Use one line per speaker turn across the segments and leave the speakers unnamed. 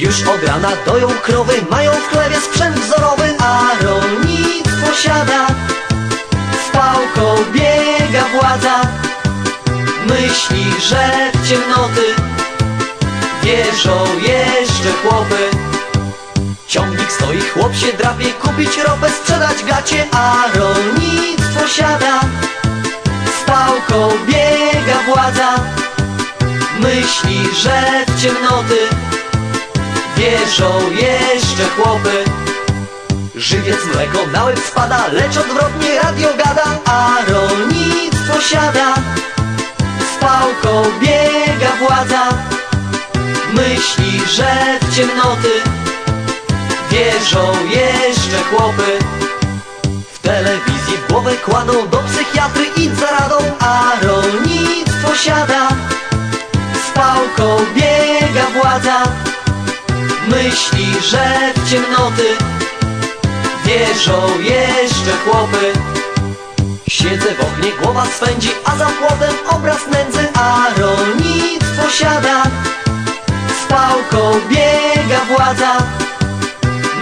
już od rana doją krowy, mają w chlewie sprzęt wzorowy, a rolnictwo siada. Z pałką biega władza, myśli, że w ciemnoty wierzą jeszcze chłopy. Ciągnik stoi, chłop się drapie, kupić ropę, sprzedać gacie, a rolnictwo siada. Z biega władza, myśli, że w ciemnoty wierzą jeszcze chłopy. Żywiec mleko na łeb spada, lecz odwrotnie radio gada, a rolnictwo siada. Z pałką biega władza, myśli, że w ciemnoty wierzą jeszcze chłopy. W telewizji głowę kładą do psychiatry i za radą, a rolnictwo siada. Z pałką biega władza, myśli, że w ciemnoty wierzą jeszcze chłopy. Siedzę w oknie, głowa swędzi, a za płotem obraz nędzy, a rolnictwo siada. Z pałką biega władza,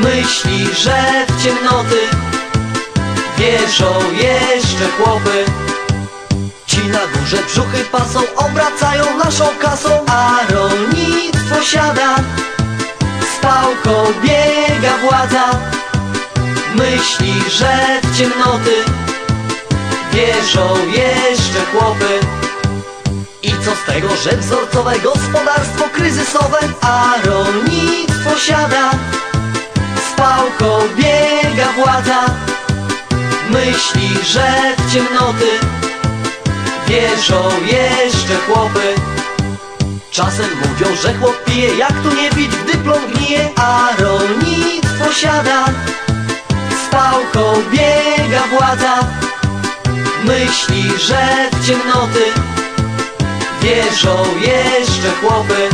myśli, że w ciemnoty wierzą jeszcze chłopy. Ci na górze brzuchy pasą, obracają naszą kasą, a rolnictwo siada. Pałką biega władza, myśli, że w ciemnoty wierzą jeszcze chłopy. I co z tego, że wzorcowe gospodarstwo kryzysowe, a rolnictwo siada. Z pałką biega władza, myśli, że w ciemnoty wierzą jeszcze chłopy. Czasem mówią, że chłop pije, jak tu nie pić, gdy plon gnije, a rolnictwo siada. Z pałką biega władza, myśli, że w ciemnoty wierzą jeszcze chłopy.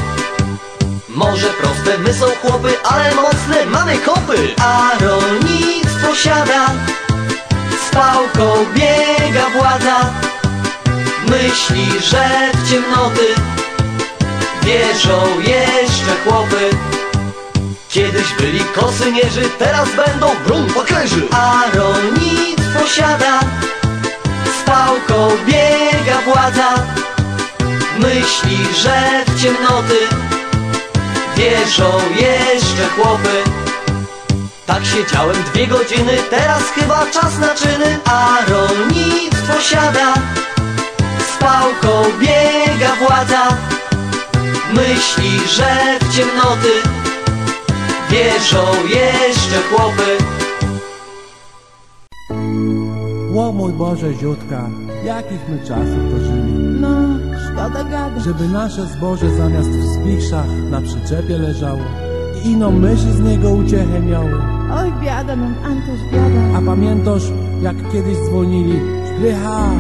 Może proste my są chłopy, ale mocne mamy kopy, a rolnictwo siada. Z pałką biega władza, myśli, że w ciemnoty wierzą jeszcze chłopy. Kiedyś byli kosynierzy, teraz będą brun poklerzy, a rolnictwo siada. Z pałką biega władza, myśli, że w ciemnoty wierzą jeszcze chłopy. Tak siedziałem dwie godziny, teraz chyba czas na czyny, a rolnictwo siada. Z pałką biega myśli, że w ciemnoty wierzą jeszcze chłopy.
Ło mój Boże, ziutka, jakich my czasów dożyli.
No, szkoda gada.
Żeby nasze zboże zamiast w spichrzach na przyczepie leżało i ino myszy z niego uciechę miały.
Oj, biada nam, Antoś, biada.
A pamiętasz, jak kiedyś dzwonili Szprycha,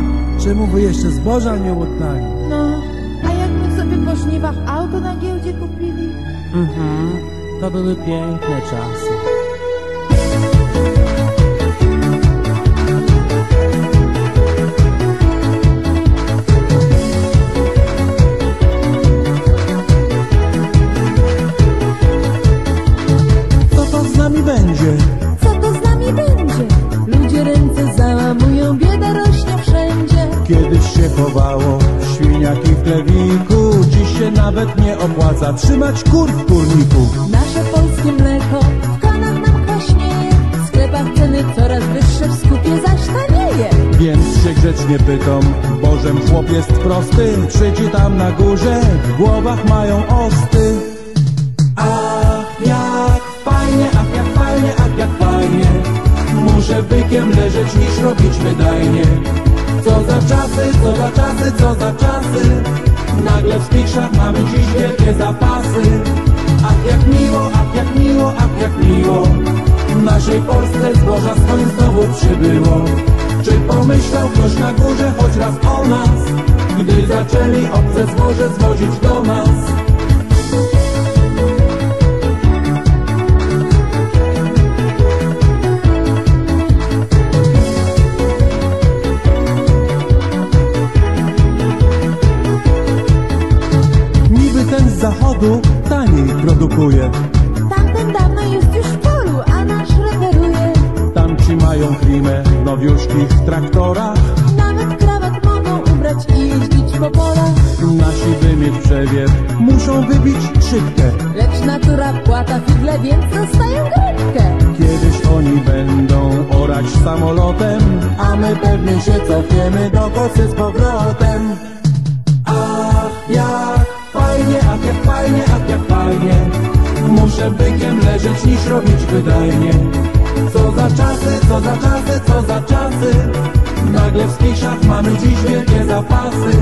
czemu wy jeszcze zboża nie oddali?
No, żniwach auto na giełdzie kupili?
Mhm, to były piękne czasy. Co to z nami będzie?
Co to z nami będzie? Ludzie ręce załamują, bieda rośnie wszędzie.
Kiedyś się chowało nawet nie opłaca trzymać kur w kurniku
Nasze polskie mleko w kanach nam kwaśnieje. W sklepach ceny coraz wyższe, w skupie zaś tanieje.
Więc się grzecznie pytam Bożem chłop jest prosty Siedzi tam na górze W głowach mają osty Ach jak fajnie, ach jak fajnie, ach jak fajnie Muszę bykiem leżeć niż robić wydajnie Co za czasy, co za czasy, co za czasy Nagle w spichrzach mamy dziś wielkie zapasy. Ach jak miło, ach jak miło, ach jak miło. W naszej Polsce zboża skąd znowu przybyło. Czy pomyślał ktoś na górze choć raz o nas? Gdy zaczęli obce zboże zwozić do nas zachodu taniej produkuje.
Tamten dawno jest już w polu, a nasz reperuje.
Tamci mają klimę w nowiuszkich traktorach.
Nawet krawat mogą ubrać i jeździć po polach.
Nasi by mieć przewiew, muszą wybić szybkę.
Lecz natura płata figle, więc dostają grypkę.
Kiedyś oni będą orać samolotem, a my pewnie się cofiemy do kosy z powrotem. Ach, jak fajnie, ach jak fajnie, ach jak fajnie. Muszę bykiem leżeć niż robić wydajnie. Co za czasy, co za czasy, co za czasy. Nagle w spiszach mamy dziś wielkie zapasy.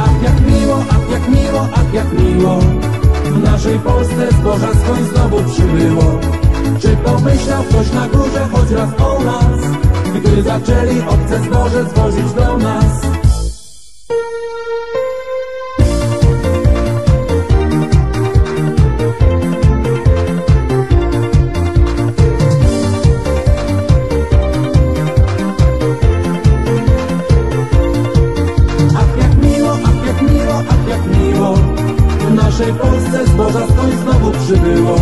Ach jak miło, ach jak miło, ach jak miło. W naszej Polsce zboża skąd znowu przybyło. Czy pomyślał ktoś na górze choć raz o nas, gdy zaczęli obce zboże zwozić do nas? Naszej Polsce zboża skąd znowu przybyło.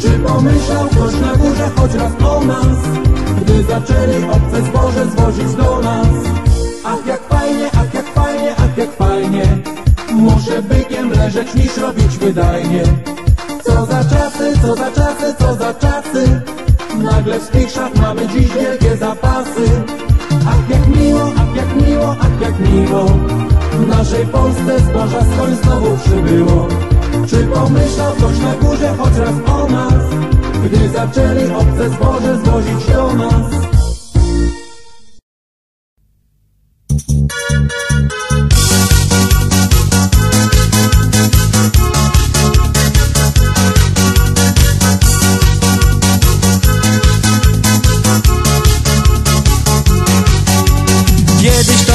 Czy pomyślał ktoś na górze choć raz o nas Gdy zaczęli obce zboże zwozić do nas? Ach jak fajnie, ach jak fajnie, ach jak fajnie. Muszę bykiem leżeć niż robić wydajnie. Co za czasy, co za czasy, co za czasy. Nagle w spiszach mamy dziś wielkie zapasy. Ach jak miło, jak miło, ach jak miło. W naszej Polsce zboża skąd znowu przybyło. Czy pomyślał ktoś na górze choć raz o nas? Gdy zaczęli obce zboże zwozić do nas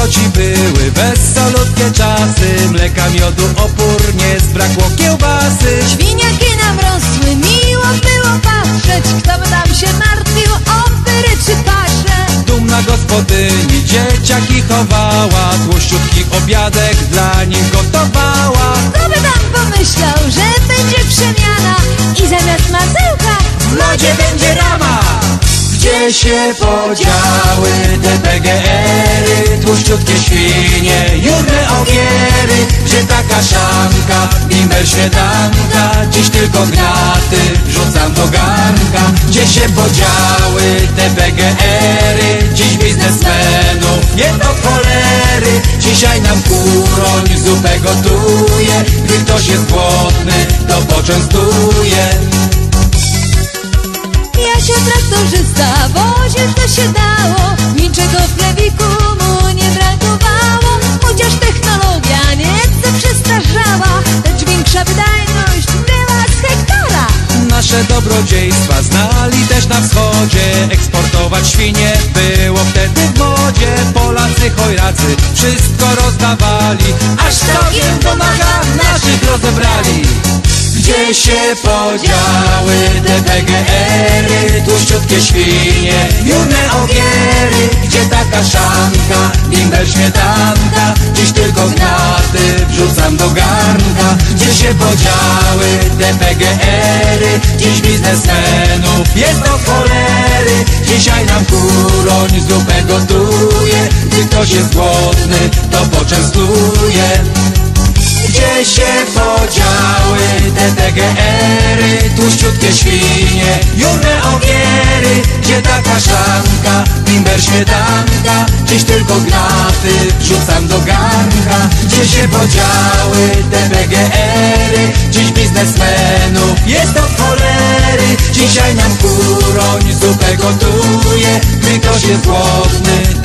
to ci były wesolutkie czasy. Mleka, miodu, opór, nie zbrakło kiełbasy.
Świniaki nam rosły, miło było patrzeć, kto by tam się martwił o pyry czy pasze.
Dumna gospodyni dzieciaki chowała. Tłuściutki obiadek dla nich gotowała.
Kto by tam pomyślał, że będzie przemiana? I zamiast masełka
W lodzie będzie rama Gdzie się podziały te PGR-y Tłuściutkie świnie, jurne ogiery Gdzie ta kaszanka, bimber śmietanka Dziś tylko gnaty wrzucam do garnka. Gdzie się podziały te PGR-y Dziś biznesmenów nie do cholery Dzisiaj nam kuroń zupę gotuje. Gdy ktoś jest głodny, to poczęstuje
Ja się traktorzysta woził, to się dało. Niczego w plewiku mu nie brakowało Chociaż technologia nieco przestarzała Lecz większa wydajność była z hektara
Nasze dobrodziejstwa znali też na wschodzie. Eksportować świnie było wtedy w modzie. Polacy chojracy wszystko rozdawali. Aż całkiem pomaga naszych rozebrali. Gdzie się podziały te Tłuściutkie świnie, jurne ogiery Gdzie ta kaszanka, bimber śmietanka Dziś tylko gnaty wrzucam do garnka. Gdzie się podziały te PGR-y Dziś biznesmenów jest do cholery. Dzisiaj nam kuroń zupę gotuje Gdy ktoś jest głodny, to poczęstuje gdzie się podziały te TGR-y Tłuściutkie świnie, jurne ogiery. Gdzie ta kaszanka, bimber śmietanka? Dziś tylko gnaty wrzucam do garnka. Gdzie się podziały te PGR-y Dziś biznesmenów jest od cholery. Dzisiaj nam kuroń zupę gotuje. Ktoś jest głodny,